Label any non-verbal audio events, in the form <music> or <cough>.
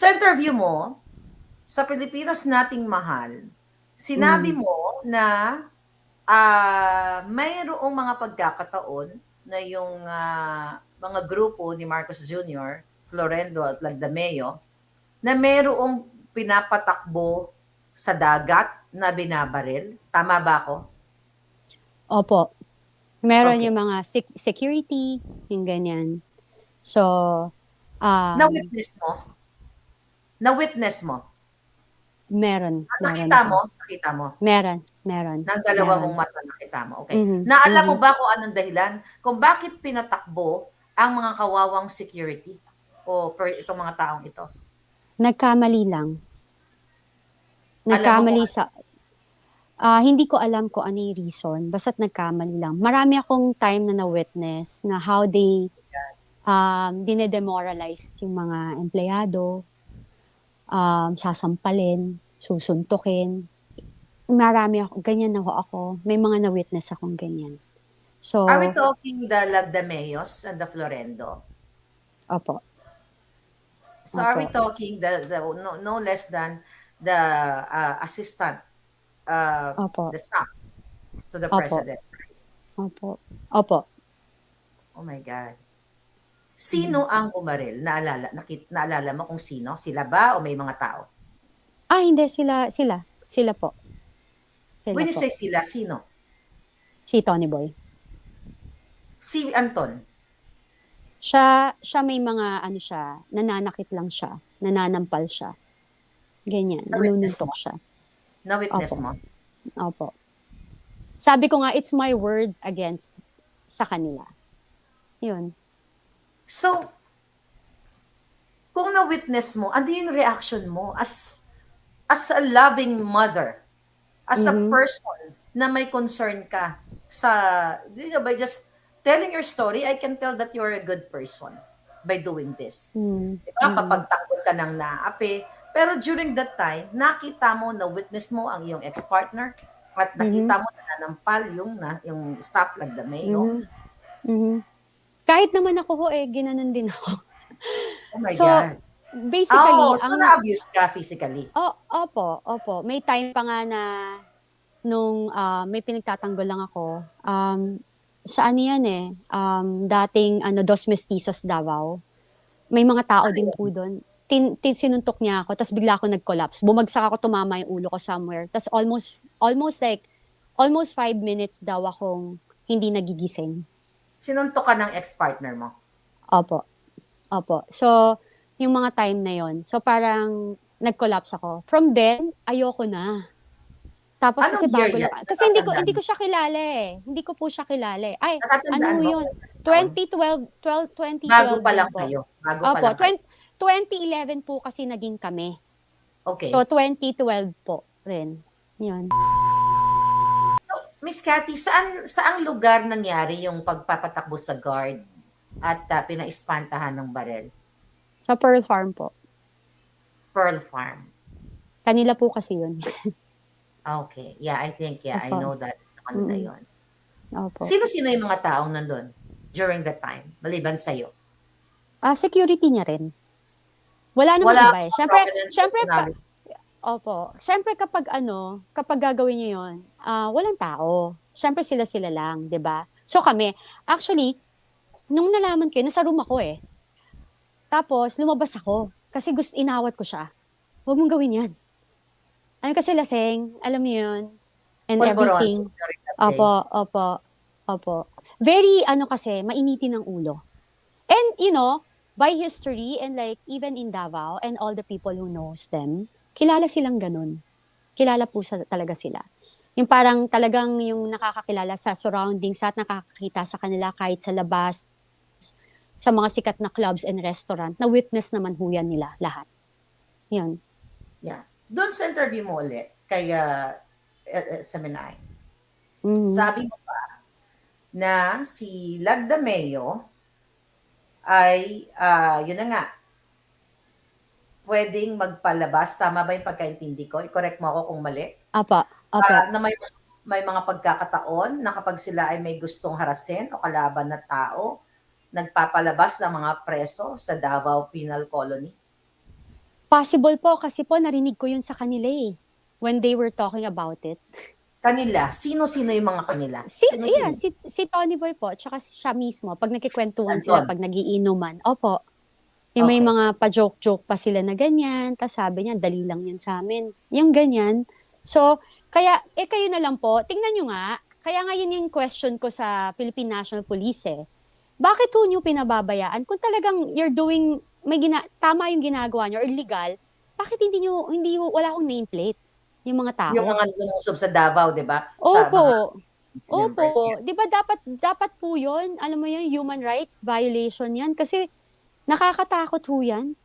Sa interview mo, sa Pilipinas nating mahal, sinabi Hmm. mo na, ah, mayroong mga pagkakataon na yung, ah, mga grupo ni Marcos Jr., Florendo at Lagdameo, na mayroong pinapatakbo sa dagat na binabaril, tama ba ako? Opo. Meron Okey. yung mga sec security, yung ganyan. So, um Na-witness mo? Na-witness mo? Meron, Ah, meron nakita ako. mo? Nakita mo? Meron, meron, Ng dalawa meron. mong mata nakita mo, okey. Mhm, Naalala mo mhm. ba kung anong dahilan kung bakit pinatakbo ang mga kawawang security o per itong mga taong ito? Nagkamali lang. Mo Nagkamali ano? sa ah, hindi ko alam kung ano yung reason, basta't nagkamali lang. Marami akong time na na-witness na how they, um, dine-demoralize yung mga empleyado, um, sasampalin, susuntukin. Marami ako ganyan na ho ako, may mga na-witness akong ganyan. So Are we talking the Lagdameos and the Florendo? Opo. So are we Opo. talking the the no no less than the, ah, assistant, ah, Opo. the SAP to the Opo. president? Opo, opo. Oh my God. Sino ang bumaril? Naalala nakit naalala mo kung sino? Sila ba o may mga tao? Ah, hindi sila sila, sila po. Sila When you po. say sila, sino? Si Tony Boy. Si Anton? Siya siya may mga ano siya, nananakit lang siya, nananampal siya. Ganyan, mo? siya. Na-witness Opo. mo? Opo. Sabi ko nga, it's my word against sa kanila. Yun. So kung na-witness mo, ano yung reaction mo as as a loving mother, as a Mhm. person na may concern ka sa you know, by just telling your story, I can tell that you're a good person by doing this. Hmm, Di ba? mm. Papagtanggol ka ng naapi. Pero during that time, nakita mo, na-witness mo ang iyong ex-partner at nakita Mhm. mo na nanampal yung na yung SAP Lagdameo. Mhm. Mhm. Kahit naman ako ho, eh, ginanon din ako. Oh my So, God. basically Oh, so ang na-abuse ka physically? O opo, opo. May time pa nga na nung, ah, may pinagtatanggol lang ako, um, sa ano yan, eh, um, dating ano, Dos Mestizos, Davao. May mga tao din po dun. Tin tin sinuntok niya ako ta's bigla ako nag-collapse. Bumagsak ako, tumama yung ulo ko somewhere. Ta's almost almost like almost 5 minutes daw akong hindi nagigising. Sinuntok ka ng ex-partner mo? Opo, opo. So, yung mga time na yun, so parang nag-collapse ako. From then, ayoko na. Tapos Anong kasi bago lang kasi hindi ko hindi ko siya kilala, eh. Hindi ko po siya kilala, eh. Ay, ano mo yun, kung ilang taon? 2012 12 Bago 2012 pa yun lang po. kayo? Bago pa Opo, lang kayo? twen 2011 po kasi naging kami. Okey. So, 2012 po rin, yun. Miss Cathy, saan saang lugar nangyari yung pagpapatakbo sa guard at, ah, pinaespantahan ng baril? Sa Pearl Farm po. Pearl Farm. Kanila po kasi yun. <laughs> Okay. Yeah, I think, yeah, I Opo. know that. Sa kanila Mm. yun. Opo. Sino-sino yung mga taong nandun during that time, maliban sa'yo? Ah, security niya rin. Wala namang Wala iba, eh. prominent siyempre pa? Opo. Siyempre kapag ano, kapag gagawin niyo yun, ah, walang tao. Siyempre sila-sila lang, 'di ba? So kami, actually, nung nalaman ko yun, nasa room ako, eh. Tapos lumabas ako kasi gus inawat ko siya. "Wag mong gawin 'yan." Ano kasi lasing, alam niyo yun, and Polvoron everything. Opo, opo, opo. Very ano kasi, mainitin ang ulo. And you know, by history and like even in Davao and all the people who knows them, kilala silang gano'n. Kilala po sa talaga sila. Yung parang talagang yung nakakakilala sa surroundings at nakakakita sa kanila kahit sa labas, sa mga sikat na clubs and restaurant, na-witness naman ho yan nila lahat. Yun. Yeah. Dun sa interview mo ulit kay, ah, eh, eh, Seminay, Mhm. sabi mo pa na si Lagdameo ay, ah, yun na nga puwedeng magpalabas, tama ba yung pagkaintindi ko? I-correct mo ako kung mali. Opo, opo. Ah, na may may mga pagkakataon na kapag sila ay may gustong harasin o kalaban na tao, nagpapalabas ng mga preso sa Davao Penal Colony? Possible po kasi po narinig ko yun sa kanila eh. When they were talking about it. Kanila, sino-sino yung mga kanila? Si, Sino-sino? yeah, si, si Tony Boy po, tsaka siya mismo, pag nagkikwentuhan sila, pag nagiinuman, opo, yung may Okay. mga pa-joke-joke pa sila na ganyan, tapos sabi niya, dali lang yan sa amin. Yung ganyan. So, kaya, eh kayo na lang po, tingnan nyo nga, kaya nga yun yung question ko sa Philippine National Police eh. Bakit ho nyo pinababayaan? Kung talagang you're doing, may gina, tama yung ginagawa nyo, or legal, bakit hindi nyo, hindi, ho- wala akong nameplate? Yung mga tao. Yung mga lumusob sa Davao, di ba? Sa Opo. Opo, members niya. 'di ba dapat dapat po 'yon, alam mo 'yun, human rights violation 'yan kasi nakakatakot ho 'yan.